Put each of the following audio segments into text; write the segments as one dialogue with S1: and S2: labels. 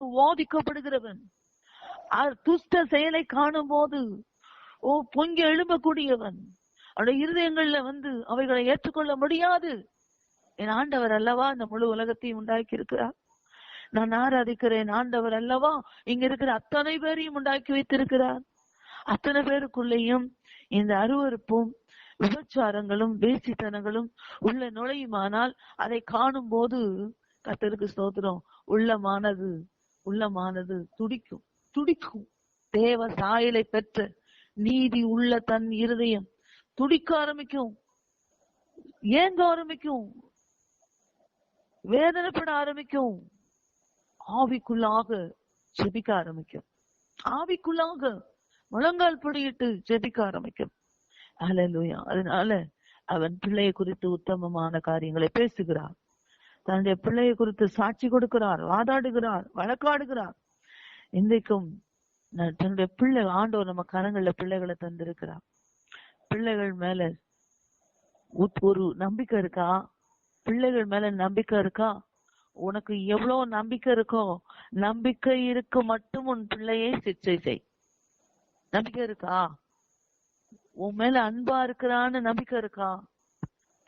S1: வாதிக்கப்படுகிறவன். துஷ்ட செயலை காணும் போது ஓ பொங்கி எழும்பக்கூடியவன். அவருடைய இருதயங்கள்ல வந்து அவைகளை ஏற்றுக்கொள்ள முடியாது. என் ஆண்டவர் அல்லவா இந்த முழு உலகத்தையும் உண்டாக்கி இருக்கிறார் நான் ஆராதிக்கிறேன் ஆண்டவர் அல்லவா? இங்க இருக்கிற அத்தனை பேரையும் உண்டாக்கி வைத்திருக்கிறார். அத்தனை பேருக்குள்ளேயும் இந்த அருவருப்பும் விபச்சாரங்களும் வேசித்தனங்களும் உள்ள நுழையுமானால் அதை காணும் போது கத்தருக்கு ஸ்தோத்திரம். உள்ளமானது. உள்ளமானது துடிக்கும். துடிக்கும். தேவ சாயலை பெற்ற நீதி உள்ள தன் இருதயம். துடிக்க ஆரம்பிக்கும். ஏங்க ஆரம்பிக்கும்? வேதனைப்பட ஆரம்பிக்கும். ஆவிக்குள்ளாக ஜெபிக்க ஆரம்பிக்கும். ஆவிக்குள்ளாக முழங்கால் படியிட்டு ஜெபிக்க ஆரம்பிக்கும். அலலுயா அதனால அவன் பிள்ளையை குறித்து உத்தமமான காரியங்களை பேசுகிறார். தன்னுடைய பிள்ளையை குறித்து சாட்சி கொடுக்கிறார் வாதாடுகிறார் வழக்காடுகிறார். இன்றைக்கும் நான் தன்னுடைய பிள்ளை ஆண்டவர் நம்ம கரங்கள்ல பிள்ளைகளை தந்திருக்கிறார். பிள்ளைகள் மேல ஒரு நம்பிக்கை இருக்கா? பிள்ளைகள் மேல நம்பிக்கை இருக்கா? உனக்கு எவ்வளவு நம்பிக்கை இருக்கோ நம்பிக்கை இருக்கு மட்டும் உன் பிள்ளையை சிச்சை செய். நம்பிக்கை இருக்கா? உன் மேல அன்பா இருக்கிறான்னு நம்பிக்கை இருக்கா?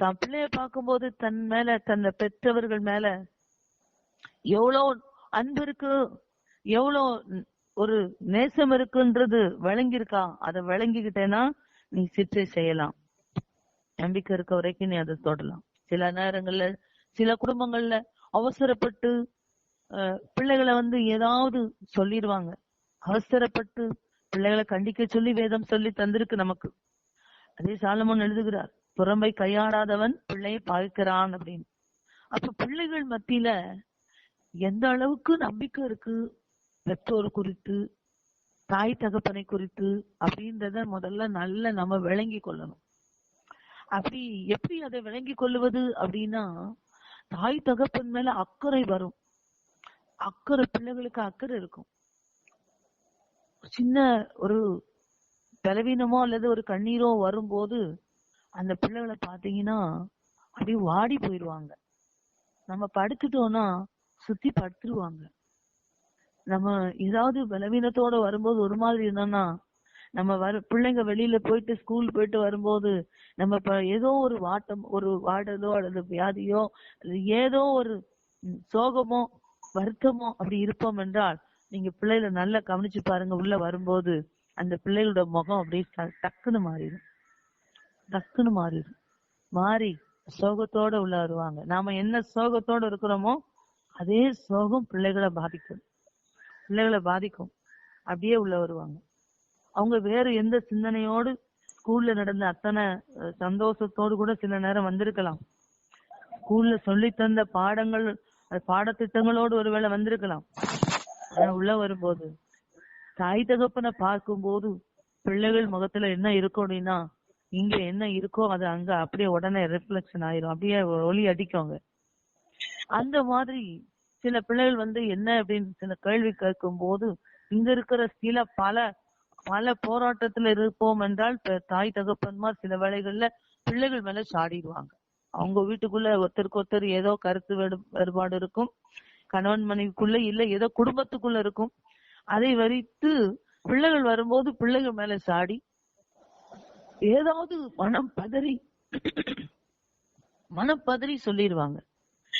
S1: தன் பிள்ளைய பார்க்கும்போது தன் மேல தன்னை பெற்றவர்கள் மேல எவ்வளோ அன்பு இருக்கு எவ்வளோ ஒரு நேசம் இருக்குன்றது விளங்கியிருக்கா அதை விளங்கிக்கிட்டேன்னா நீ சிற்றை செய்யலாம். நம்பிக்கை இருக்க வரைக்கும் நீ அதை தொடலாம். சில நேரங்கள்ல சில குடும்பங்கள்ல அவசரப்பட்டு அஹ், பிள்ளைகளை வந்து ஏதாவது சொல்லிடுவாங்க அவசரப்பட்டு பிள்ளைகளை கண்டிக்க சொல்லி வேதம் சொல்லி தந்திருக்கு நமக்கு. அதே சாலமோன் எழுதுகிறார் புறம்பை கையாடாதவன் பிள்ளையை பார்க்கிறான் அப்படின்னு. அப்ப பிள்ளைகள் மத்தியில எந்த அளவுக்கு நம்பிக்கை இருக்கு? பெற்றோர் குறித்து தாய் தகப்பனை குறித்து அப்படின்றத முதல்ல நல்ல நம்ம விளங்கி கொள்ளணும். அப்படி எப்படி அதை விளங்கி கொள்ளுவது அப்படின்னா தாய் தகப்பன் மேல அக்கறை வரும். அக்கறை பிள்ளைகளுக்கு அக்கறை இருக்கும். சின்ன ஒரு பலவீனமோ அல்லது ஒரு கண்ணீரோ வரும்போது அந்த பிள்ளைகளை பாத்தீங்கன்னா அப்படியே வாடி போயிடுவாங்க. நம்ம படுத்துட்டோம்னா சுத்தி படுத்துருவாங்க. நம்ம ஏதாவது பலவீனத்தோட வரும்போது ஒரு மாதிரி இருந்தோம்னா நம்ம வர பிள்ளைங்க வெளியில போயிட்டு ஸ்கூல் போயிட்டு வரும்போது நம்ம இப்ப ஏதோ ஒரு வாட்டம் ஒரு வாடலோ அல்லது வியாதியோ அல்லது ஏதோ ஒரு சோகமோ வருத்தமோ அப்படி இருப்போம் என்றால் நீங்க பிள்ளைகளை நல்லா கவனிச்சு பாருங்க. உள்ள வரும்போது அந்த பிள்ளைகளோட முகம் அப்படியே டக்குன்னு மாறிடும். டக்குன்னு மாறிடும் மாறி சோகத்தோட உள்ள வருவாங்க. நாம என்ன சோகத்தோட இருக்கிறோமோ அதே சோகம் பிள்ளைகளை பாதிக்கும். பிள்ளைகளை பாதிக்கும். அப்படியே உள்ள வருவாங்க. அவங்க வேற எந்த சிந்தனையோடு ஸ்கூல்ல நடந்த அத்தனை சந்தோஷத்தோடு கூட சில நேரம் வந்திருக்கலாம். ஸ்கூல்ல சொல்லி தந்த பாடங்கள் பாடத்திட்டங்களோடு ஒருவேளை வந்திருக்கலாம். ஆனா உள்ள வரும்போது தாய் தகப்பனை பார்க்கும்போது பிள்ளைகள் முகத்துல என்ன இருக்கும் அப்படின்னா இங்க என்ன இருக்கோ அது அங்க அப்படியே உடனே ரிஃப்ளெக்ஷன் ஆயிரும். அப்படியே ஒளி அடிக்கோங்க. அந்த மாதிரி சில பிள்ளைகள் வந்து என்ன அப்படின்னு சில கேள்வி கேட்கும் போது இங்க இருக்கிற சில பல பல போராட்டத்துல இருப்போம் என்றால் தாய் தகப்பன்மார் சில வேளைகள்ல பிள்ளைகள் மேல சாடிடுவாங்க. அவங்க வீட்டுக்குள்ள ஒருத்தருக்கு ஒருத்தர் ஏதோ கருத்து வேறு- வேறுபாடு இருக்கும். கணவன் மனைவிக்குள்ள இல்ல ஏதோ குடும்பத்துக்குள்ள இருக்கும். அதை வரித்து பிள்ளைகள் வரும்போது பிள்ளைகள் மேல சாடி ஏதாவது மனம் பதறி மனம் பதறி சொல்லிடுவாங்க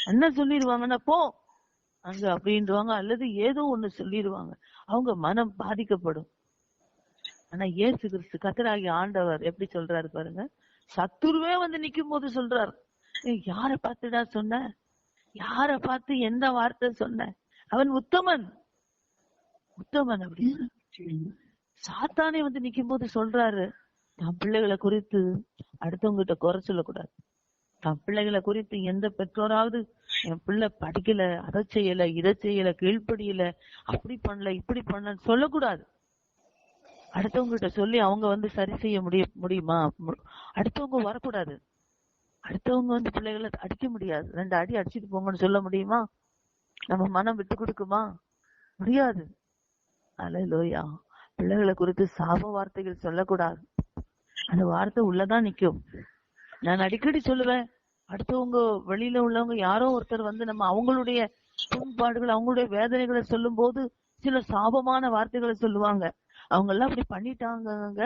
S1: என்ன சொல்லிடுவாங்கன்னா போ அங்க அப்படின்றவாங்க. அல்லது ஏதோ ஒண்ணு சொல்லிடுவாங்க அவங்க மனம் பாதிக்கப்படும். ஆனா இயேசு கிறிஸ்து கத்தராகி ஆண்டவர் எப்படி சொல்றாரு பாருங்க? சத்துருவே வந்து நிக்கும் போது சொல்றாரு. "ஏய், யார பார்த்துடா சொன்ன? யார பார்த்து எந்த வார்த்தை சொன்ன? அவன் உத்தமன். உத்தமன் அப்படின்னு சாத்தானே வந்து நிக்கும் போது சொல்றாரு. தன் பிள்ளைகளை குறித்து அடுத்தவங்க கிட்ட குறை சொல்லக்கூடாது. தன் பிள்ளைகளை குறித்து எந்த பெற்றோராவது என் பிள்ளை படிக்கல அதை செய்யல இதை செய்யல கீழ்ப்படியல அப்படி பண்ணல இப்படி பண்ணல சொல்லக்கூடாது. அடுத்தவங்க கிட்ட சொல்லி அவங்க வந்து சரி செய்ய முடிய முடியுமா? அடுத்தவங்க வரக்கூடாது. அடுத்தவங்க வந்து பிள்ளைகளை அடிக்க முடியாது. ரெண்டு அடி அடிச்சிட்டு போங்கன்னு சொல்ல முடியுமா? நம்ம மனம் விட்டு கொடுக்குமா? முடியாது. அலையிலோயா. பிள்ளைகளை குறித்து சாப வார்த்தைகள் சொல்லக்கூடாது. அந்த வார்த்தை உள்ளதான் நிக்கும். நான் அடிக்கடி சொல்லுவேன் அடுத்தவங்க வெளியில உள்ளவங்க யாரோ ஒருத்தர் வந்து நம்ம அவங்களுடைய துன்பாடுகள் அவங்களுடைய வேதனைகளை சொல்லும் போது சில சாபமான வார்த்தைகளை சொல்லுவாங்க. அவங்க எல்லாம் அப்படி பண்ணிட்டாங்க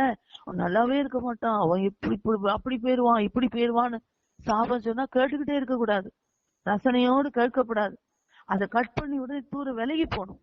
S1: அவன் நல்லாவே இருக்க மாட்டான். அவன் இப்படி இப்படி அப்படி போயிருவான் இப்படி போயிருவான்னு சாபம் சொன்னா கேட்டுக்கிட்டே இருக்க கூடாது ரசனையோடு கேட்கக்கூடாது. அதை கட் பண்ணி உடனே தூர விலகி போகணும்.